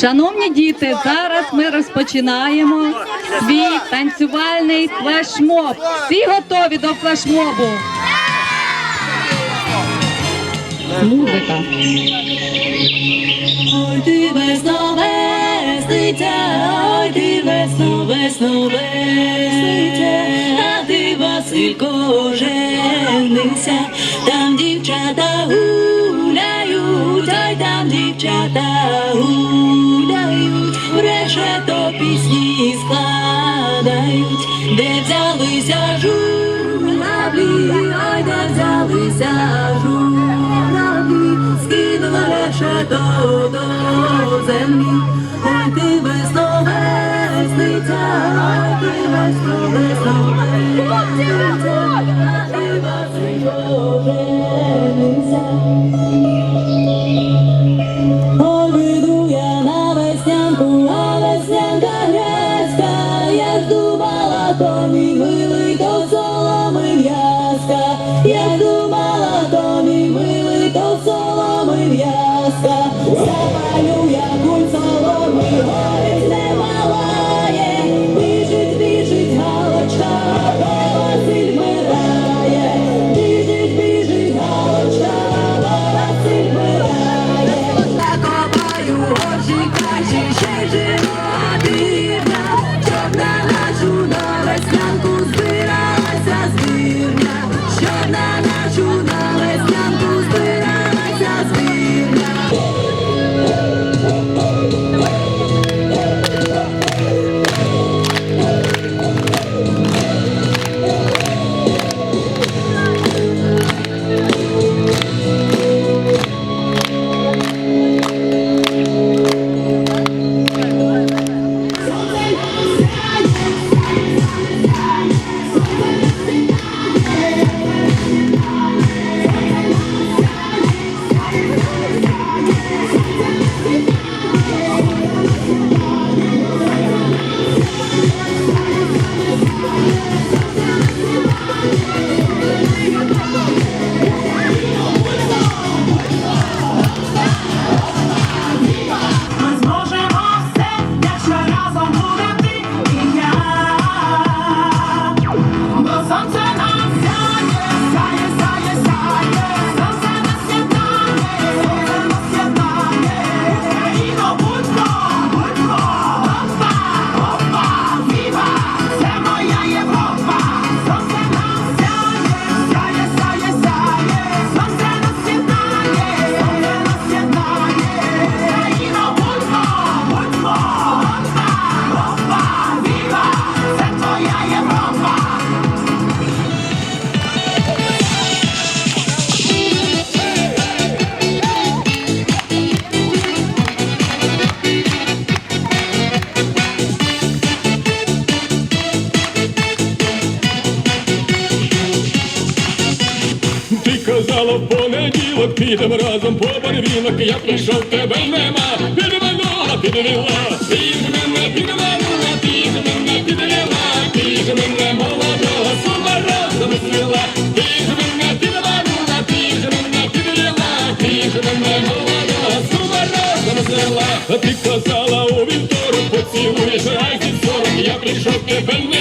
Шановні діти, зараз ми розпочинаємо свій танцювальний флешмоб. Всі готові до флешмобу? Музика. Ой, ти весно весниця, ой, ти весно, весно весниця, а ти, Василько, женися, дівчата гуляють, ой, там дівчата гуляють, решето пісні складають, де взялися журавлі, ой, де взялися журавлі, скинула решето до землі, ой, ти весно весниця, ой, ти 一块，一起，谢。В понеділок, підемо разом по барвінок, я прийшов, тебе нема, підманула, підвела, ти ж мене підманула, ти ж мене підвела, ти ж мене молодого сума разом звела, ти ж мене підманула, ти ж мене підвела, ти ж мене молодого сума разом звела, ти казала у вівторок, поцілуєш раз і сорок, я прийшов, тебе нема,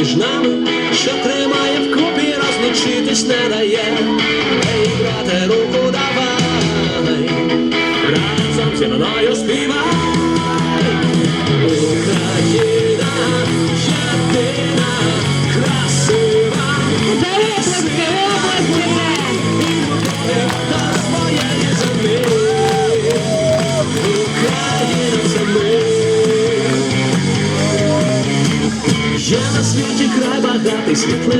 між нами, що тримає вкупі, розлучитись не дає. Please.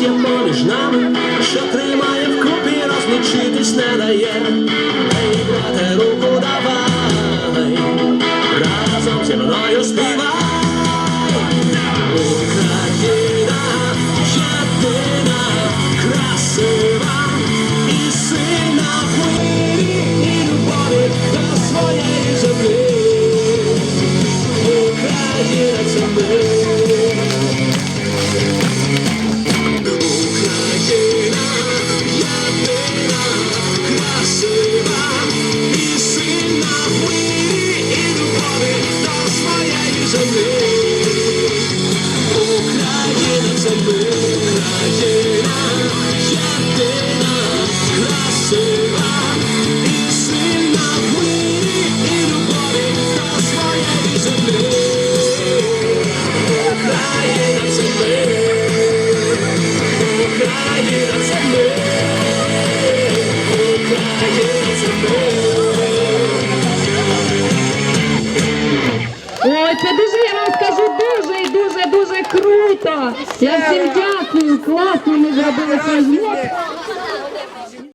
є поміж нами, що тримає вкупі, розлучитись не дає. Bible says, What